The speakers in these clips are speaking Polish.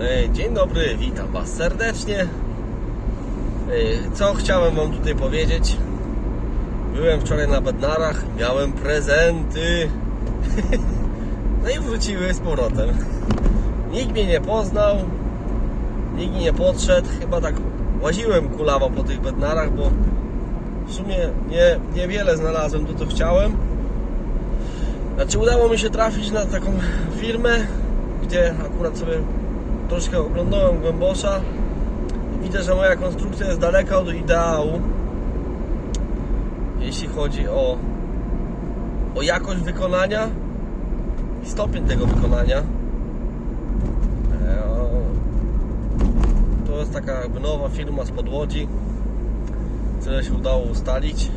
E, Dzień dobry, witam Was serdecznie. E, Co chciałem Wam tutaj powiedzieć? Byłem wczoraj na Bednarach, miałem prezenty. No i wróciły z powrotem. Nikt mnie nie poznał, nikt nie podszedł. Chyba tak łaziłem kulawo po tych Bednarach, bo w sumie nie, niewiele znalazłem to, co chciałem. Znaczy udało mi się trafić na taką firmę, gdzie akurat sobie troszkę oglądałem głębosza. Widzę, że moja konstrukcja jest daleka od ideału. Jeśli chodzi o, o jakość wykonania i stopień tego wykonania. E, To jest taka jakby nowa firma z podłodzi. Tyle się udało ustalić.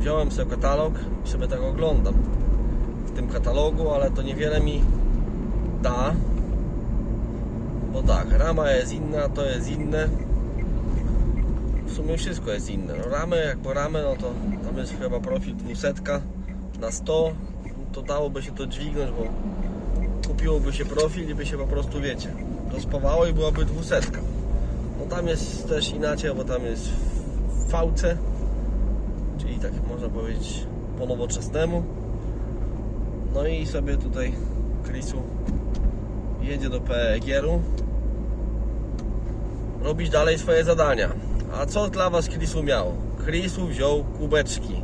Wziąłem sobie katalog i sobie tak oglądam w tym katalogu, ale to niewiele mi da. Bo tak, rama jest inna, to jest inne. W sumie wszystko jest inne. No, ramy, jak po ramę, no to tam jest chyba profil 200 na 100. To dałoby się to dźwignąć, bo kupiłoby się profil i by się po prostu, wiecie, rozpawało i byłaby 200. No tam jest też inaczej, bo tam jest w VC, czyli tak można powiedzieć po nowoczesnemu. No i sobie tutaj Chrisu jedzie do PEGR-u robić dalej swoje zadania. A co dla Was Chrisu miał? Chrisu wziął kubeczki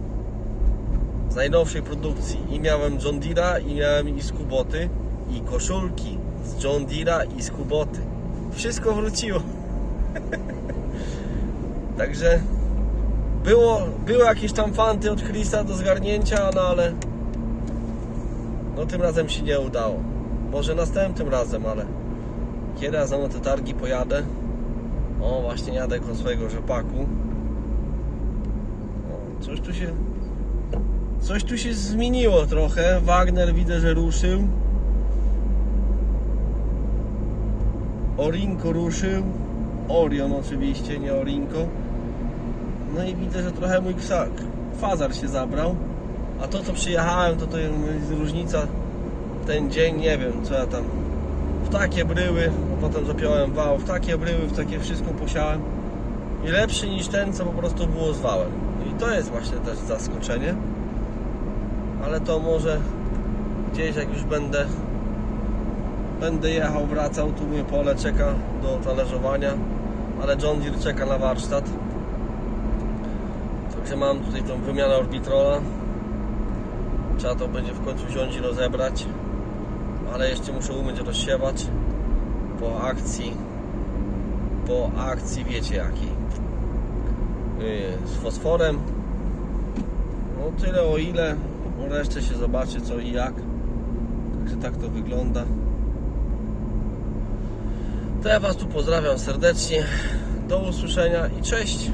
z najnowszej produkcji i miałem John Deere'a i miałem i Skuboty i koszulki z John Deere'a i Skuboty. Wszystko wróciło. Także było, były jakieś tam fanty od Chrisa do zgarnięcia, no ale no tym razem się nie udało. Może następnym razem, ale kiedy ja na te targi pojadę? O, właśnie jadę koło swojego rzepaku. O, coś tu się. Coś tu się zmieniło trochę. Wagner widzę, że ruszył. Orinko ruszył. Orion oczywiście, nie Orinko. No i widzę, że trochę mój ksa- kwazar się zabrał. A to co przyjechałem, to to jest różnica ten dzień, nie wiem co ja tam. W takie bryły, potem zapiąłem wał, w takie bryły, w takie wszystko posiałem. I lepszy niż ten, co po prostu było z wałem. I to jest właśnie też zaskoczenie. Ale to może gdzieś jak już będę będę jechał, wracał, tu mnie pole czeka do talerzowania, ale John Deere czeka na warsztat. Także mam tutaj tą wymianę orbitrola. Trzeba to będzie w końcu wziąć i rozebrać. Ale jeszcze muszę umieć rozsiewać po akcji. Po akcji wiecie jakiej. Yy, Z fosforem. No tyle o ile. Resztę się zobaczy co i jak. Także tak to wygląda. To ja Was tu pozdrawiam serdecznie. Do usłyszenia i cześć.